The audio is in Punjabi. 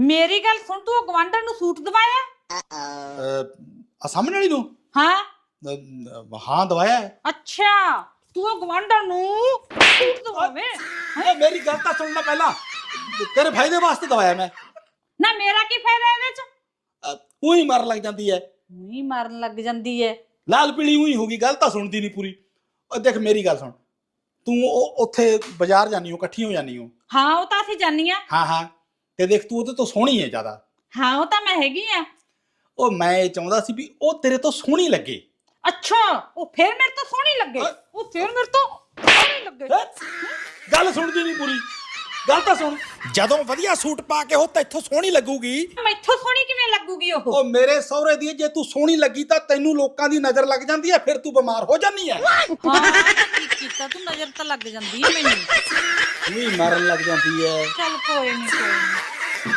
ਮੇਰੀ ਗੱਲ ਸੁਣ ਤੂੰ ਉਹ ਗਵਾਂਢਣ ਨੂੰ ਸੂਟ ਦਵਾਇਆ? ਆ ਸਾਹਮਣੇ ਵਾਲੀ ਨੂੰ? ਹਾਂ। ਅਹ, ਹਾਂ ਦਵਾਇਆ ਹੈ। ਅੱਛਾ ਤੂੰ ਉਹ ਗਵਾਂਢਣ ਨੂੰ ਸੂਟ ਦਵਾਵੇ? ਓਏ ਮੇਰੀ ਗੱਲ ਤਾਂ ਸੁਣ ਲੈ ਪਹਿਲਾਂ। ਤੇਰੇ ਫਾਇਦੇ ਵਾਸਤੇ ਦਵਾਇਆ ਮੈਂ। ਨਾ ਮੇਰਾ ਕੀ ਫਾਇਦਾ ਇਹਦੇ ਚ? ਉਹੀ ਮਰ ਲੱਗ ਜਾਂਦੀ ਹੈ। ਨਹੀਂ ਮਾਰਨ ਲੱਗ ਜਾਂਦੀ ਏ ਲਾਲ ਪੀਲੀ ਉਹੀ ਹੋ ਗਈ ਗੱਲ ਤਾਂ ਸੁਣਦੀ ਨਹੀਂ ਪੂਰੀ। ਉਹ ਦੇਖ ਮੇਰੀ ਗੱਲ ਸੁਣ। ਤੂੰ ਉਹ ਉੱਥੇ ਬਾਜ਼ਾਰ ਜਾਨੀ ਹੋ ਇਕੱਠੀ ਹੋ ਜਾਨੀ ਹੋ? ਹਾਂ ਉਹ ਤਾਂ ਅਸੀਂ ਜਾਨੀਆਂ ਹਾਂ ਹਾਂ। ਤੇ ਦੇਖ ਤੂੰ ਉਹਦੇ ਤੋਂ ਸੋਹਣੀ ਹੈ ਜ਼ਿਆਦਾ। ਹਾਂ ਉਹ ਤਾਂ ਮੈਂ ਹੈਗੀ ਆ। ਉਹ ਮੈਂ ਇਹ ਚਾਹੁੰਦਾ ਸੀ ਵੀ ਉਹ ਤੇਰੇ ਤੋਂ ਸੋਹਣੀ ਲੱਗੇ। ਅੱਛਾ ਉਹ ਫੇਰ ਮੇਰੇ ਤੋਂ ਸੋਹਣੀ ਲੱਗੇ? ਉਹ ਫੇਰ ਮੇਰੇ ਤੋਂ ਸੋਹਣੀ ਲੱਗੇ? ਗੱਲ ਸੁਣਦੀ ਨਹੀਂ ਪੂਰੀ। ਗੱਲ ਤਾਂ ਸੁਣ। ਜਦੋਂ ਵਧੀਆ ਸੂਟ ਪਾ ਕੇ ਉਹ ਤੈਥੋਂ ਸੋਹਣੀ ਲੱਗੂਗੀ। ਮੈਥੋਂ ਉਹ ਉਹ ਮੇਰੇ ਸਹੁਰੇ ਦੀ ਜੇ ਤੂੰ ਸੋਹਣੀ ਲੱਗੀ ਤਾਂ ਤੈਨੂੰ ਲੋਕਾਂ ਦੀ ਨਜ਼ਰ ਲੱਗ ਜਾਂਦੀ ਹੈ ਫਿਰ ਤੂੰ ਬਿਮਾਰ ਹੋ ਜਾਂਦੀ ਹੈ। ਹਾਂ ਠੀਕ ਕੀਤਾ ਤੂੰ? ਨਜ਼ਰ ਤਾਂ ਲੱਗ ਜਾਂਦੀ ਹੈ ਮੈਨੂੰ। ਨਹੀਂ ਮਰਨ ਲੱਗ ਜਾਂਦੀ ਹੈ। ਚੱਲ ਕੋਈ ਨਹੀਂ ਕੋਈ ਨੀ।